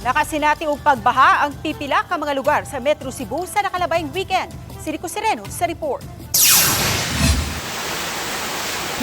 Nakasinati og pagbaha ang pipila ka mga lugar sa Metro Cebu sa nakalabayng weekend. Si Rico Sereno sa report.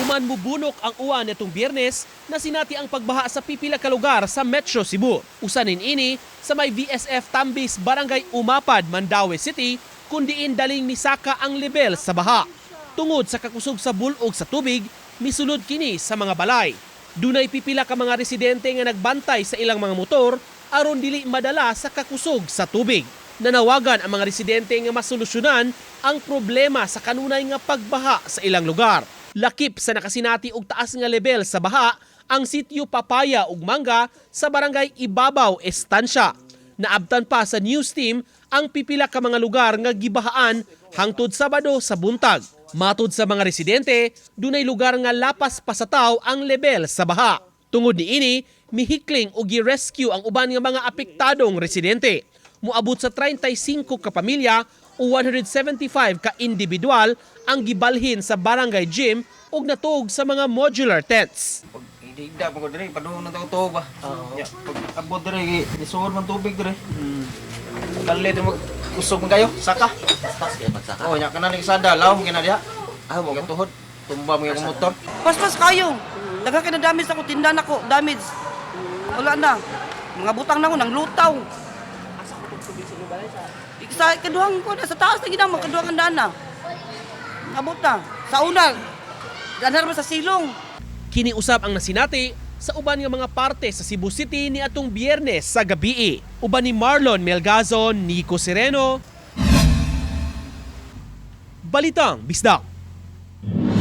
Human mubunok ang uwan netong biyernes na sinati ang pagbaha sa pipila ka lugar sa Metro Cebu. Usanin ini sa may VSF Tambis Barangay Umapad, Mandaue City, kundiin daling misaka ang level sa baha. Tungod sa kakusog sa bulog sa tubig, misulod kini sa mga balay. Dunay pipila ka mga residente nga nagbantay sa ilang mga motor aron dili madala sa kakusog sa tubig. Nanawagan ang mga residente nga masolusyonan ang problema sa kanunay nga pagbaha sa ilang lugar. Lakip sa nakasinati og taas nga level sa baha ang sitio Papaya ug Manga sa barangay Ibabaw, Estancia. Naabtan pa sa news team ang pipila ka mga lugar nga gibahaan hangtod Sabado sa buntag. Matod sa mga residente, dunay lugar nga lapas pa sa taw ang level sa baha. Tungod ni ini, mihikling o gi-rescue ang uban nga mga apektadong residente. Muabot sa 35 ka pamilya o 175 ka individual ang gibalhin sa barangay gym ug natug sa mga modular tents. Pag idigda mo ko dire, padung na tao ba. Ya, pag abot dire, isuod man tubig dire. Hmm. Kalit mo usog man kayo, saka. Pas kayo magsaka. Oh, nya kana ning sada, law mo kina diha. Ah, mo tuhod. Tumba mo yung motor. Paspas kayo. Daga ka na damage ako, tinda na ko, damage. Wala na. Mga butang na ko, nang lutaw. Sa kaduhang ko na, sa taas na ginamang, kaduhang ang dana. Abot na. Sa una, naman sa silong. Kiniusap ang nasinati sa uban nga mga parte sa Cebu City ni atong Biyernes sa gabi. Uban ni Marlon Melgazon, Nico Sereno. Balitang Bisdak.